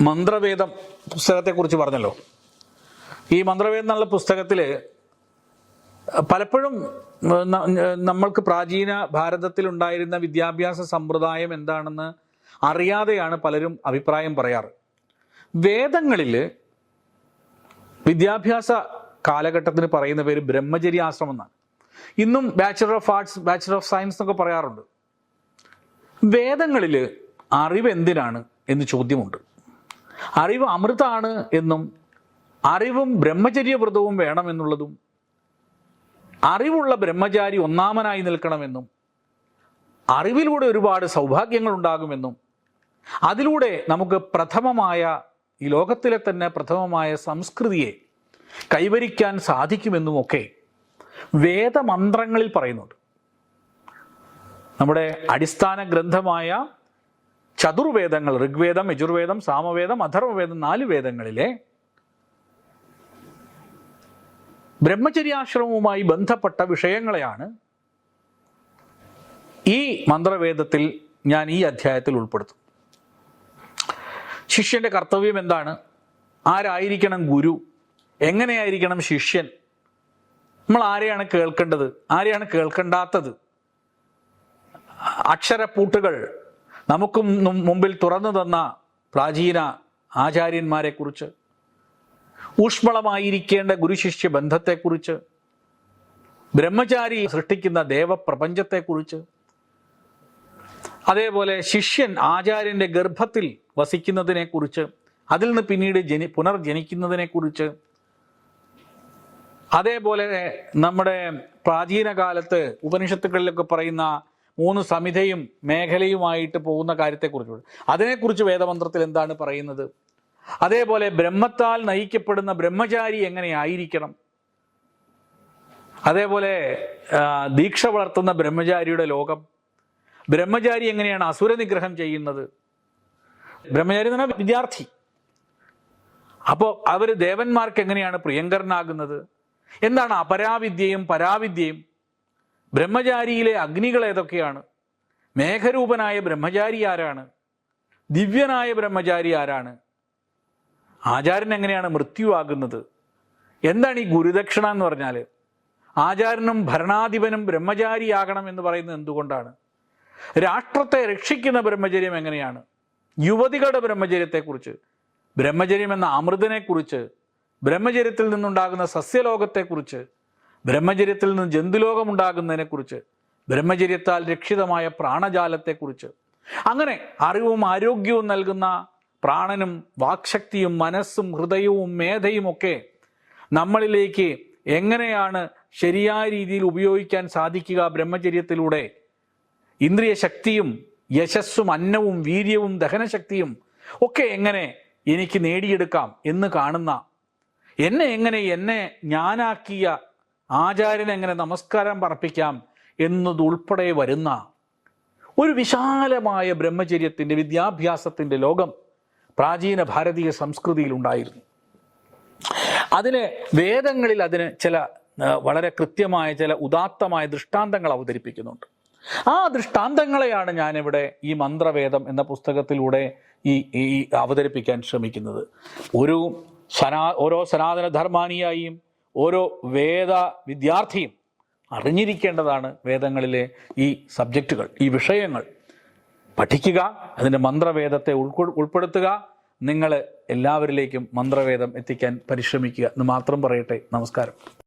മന്ത്രവേദം പുസ്തകത്തെക്കുറിച്ച് പറഞ്ഞല്ലോ. ഈ മന്ത്രവേദം എന്നുള്ള പുസ്തകത്തിൽ പലപ്പോഴും നമ്മൾക്ക് പ്രാചീന ഭാരതത്തിൽ ഉണ്ടായിരുന്ന വിദ്യാഭ്യാസ സമ്പ്രദായം എന്താണെന്ന് അറിയാതെയാണ് പലരും അഭിപ്രായം പറയാറ്. വേദങ്ങളിൽ വിദ്യാഭ്യാസ കാലഘട്ടത്തിന് പറയുന്ന പേര് ബ്രഹ്മചര്യാശ്രമം എന്നാണ്. ഇന്നും bachelor of arts bachelor of science എന്നൊക്കെ പറയാറുണ്ട്. വേദങ്ങളിൽ അറിവ് എന്തിനാണ് എന്ന് ചോദ്യമുണ്ട്. അറിവ് അമൃതാണ് എന്നും അറിവും ബ്രഹ്മചര്യവ്രതവും വേണമെന്നുള്ളതും അറിവുള്ള ബ്രഹ്മചാരി ഒന്നാമനായി നിൽക്കണമെന്നും അറിവിലൂടെ ഒരുപാട് സൗഭാഗ്യങ്ങൾ ഉണ്ടാകുമെന്നും അതിലൂടെ നമുക്ക് പ്രഥമമായ ഈ ലോകത്തിലെ തന്നെ പ്രഥമമായ സംസ്കൃതിയെ കൈവരിക്കാൻ സാധിക്കുമെന്നുമൊക്കെ വേദമന്ത്രങ്ങളിൽ പറയുന്നുണ്ട്. നമ്മുടെ അടിസ്ഥാന ഗ്രന്ഥമായ ചതുർവേദങ്ങൾ ഋഗ്വേദം യജുർവേദം സാമവേദം അഥർവവേദം നാല് വേദങ്ങളിലെ ബ്രഹ്മചര്യാശ്രമവുമായി ബന്ധപ്പെട്ട വിഷയങ്ങളെയാണ് ഈ മന്ത്രവേദത്തിൽ ഞാൻ ഈ അധ്യായത്തിൽ ഉൾപ്പെടുത്തും ശിഷ്യന്റെ കർത്തവ്യം എന്താണ്? ആരായിരിക്കണം ഗുരു? എങ്ങനെയായിരിക്കണം ശിഷ്യൻ? നമ്മൾ ആരെയാണ് കേൾക്കേണ്ടത്? ആരെയാണ് കേൾക്കണ്ടാത്തത്? അക്ഷരപ്പൂട്ടുകൾ നമുക്ക് മുമ്പിൽ തുറന്നു തന്ന പ്രാചീന ആചാര്യന്മാരെക്കുറിച്ച് ഊഷ്മളമായിരിക്കേണ്ട ഗുരുശിഷ്യ ബന്ധത്തെക്കുറിച്ച് ബ്രഹ്മചാരി സൃഷ്ടിക്കുന്ന ദേവപ്രപഞ്ചത്തെക്കുറിച്ച് അതേപോലെ ശിഷ്യൻ ആചാര്യന്റെ ഗർഭത്തിൽ വസിക്കുന്നതിനെക്കുറിച്ച് അതിൽ നിന്ന് പിന്നീട് ജനി പുനർജനിക്കുന്നതിനെക്കുറിച്ച് അതേപോലെ നമ്മുടെ പ്രാചീന കാലത്ത് ഉപനിഷത്തുകളിലൊക്കെ പറയുന്ന മൂന്ന് സമിതയും മേഖലയുമായിട്ട് പോകുന്ന കാര്യത്തെക്കുറിച്ചുള്ള അതിനെക്കുറിച്ച് വേദമന്ത്രത്തിൽ എന്താണ് പറയുന്നത്? അതേപോലെ ബ്രഹ്മത്താൽ നയിക്കപ്പെടുന്ന ബ്രഹ്മചാരി എങ്ങനെയായിരിക്കണം? അതേപോലെ ദീക്ഷ വളർത്തുന്ന ബ്രഹ്മചാരിയുടെ ലോകം. ബ്രഹ്മചാരി എങ്ങനെയാണ് അസുര നിഗ്രഹം ചെയ്യുന്നത്? ബ്രഹ്മചാരി എന്ന് പറഞ്ഞാൽ വിദ്യാർത്ഥി. അപ്പോൾ അവർ ദേവന്മാർക്ക് എങ്ങനെയാണ് പ്രിയങ്കരനാകുന്നത്? എന്താണ് അപരാവിദ്യയും പരാവിദ്യയും? ബ്രഹ്മചാരിയിലെ അഗ്നികൾ ഏതൊക്കെയാണ്? മേഘരൂപനായ ബ്രഹ്മചാരി ആരാണ്? ദിവ്യനായ ബ്രഹ്മചാരി ആരാണ്? ആചാരൻ എങ്ങനെയാണ് മൃത്യുവാകുന്നത്? എന്താണ് ഈ ഗുരുദക്ഷിണ എന്ന് പറഞ്ഞാൽ? ആചാരനും ഭരണാധിപനും ബ്രഹ്മചാരിയാകണം എന്ന് പറയുന്നത് എന്തുകൊണ്ടാണ്? രാഷ്ട്രത്തെ രക്ഷിക്കുന്ന ബ്രഹ്മചര്യം എങ്ങനെയാണ്? യുവതികളുടെ ബ്രഹ്മചര്യത്തെക്കുറിച്ച് ബ്രഹ്മചര്യം എന്ന അമൃതനെക്കുറിച്ച് ബ്രഹ്മചര്യത്തിൽ നിന്നുണ്ടാകുന്ന സസ്യലോകത്തെക്കുറിച്ച് ബ്രഹ്മചര്യത്തിൽ നിന്ന് ജന്തുലോകമുണ്ടാകുന്നതിനെക്കുറിച്ച് ബ്രഹ്മചര്യത്താൽ രക്ഷിതമായ പ്രാണജാലത്തെക്കുറിച്ച്. അങ്ങനെ അറിവും ആരോഗ്യവും നൽകുന്ന പ്രാണനും വാക്ശക്തിയും മനസ്സും ഹൃദയവും മേധയും ഒക്കെ നമ്മളിലേക്ക് എങ്ങനെയാണ് ശരിയായ രീതിയിൽ ഉപയോഗിക്കാൻ സാധിക്കുക ബ്രഹ്മചര്യത്തിലൂടെ? ഇന്ദ്രിയ ശക്തിയും യശസ്സും അന്നവും വീര്യവും ദഹനശക്തിയും ഒക്കെ എങ്ങനെ എനിക്ക് നേടിയെടുക്കാം എന്ന് കാണുന്ന എന്നെ എങ്ങനെ എന്നെ ഞാനാക്കിയ ആചാര്യനെ എങ്ങനെ നമസ്കാരം പറപ്പിക്കാം എന്നതുൾപ്പെടെ വരുന്ന ഒരു വിശാലമായ ബ്രഹ്മചര്യത്തിന്റെ വിദ്യാഭ്യാസത്തിന്റെ ലോകം പ്രാചീന ഭാരതീയ സംസ്കൃതിയിൽ ഉണ്ടായിരുന്നു. അതിന് വേദങ്ങളിൽ അതിന് ചില വളരെ കൃത്യമായ ചില ഉദാത്തമായ ദൃഷ്ടാന്തങ്ങൾ അവതരിപ്പിക്കുന്നുണ്ട്. ആ ദൃഷ്ടാന്തങ്ങളെയാണ് ഞാനിവിടെ ഈ മന്ത്രവേദം എന്ന പുസ്തകത്തിലൂടെ ഈ ഈ അവതരിപ്പിക്കാൻ ശ്രമിക്കുന്നത്. ഒരു സനാ ഓരോ സനാതന ധർമാനിയായും ഓരോ വേദ വിദ്യാർത്ഥിയും അറിഞ്ഞിരിക്കേണ്ടതാണ് വേദങ്ങളിലെ ഈ സബ്ജക്റ്റുകൾ ഈ വിഷയങ്ങൾ. പഠിക്കുക അതിന്റെ മന്ത്രവേദത്തെ ഉൾപ്പെടുത്തുക നിങ്ങൾ എല്ലാവരിലേക്കും മന്ത്രവേദം എത്തിക്കാൻ പരിശ്രമിക്കുക എന്ന് മാത്രം പറയട്ടെ. നമസ്കാരം.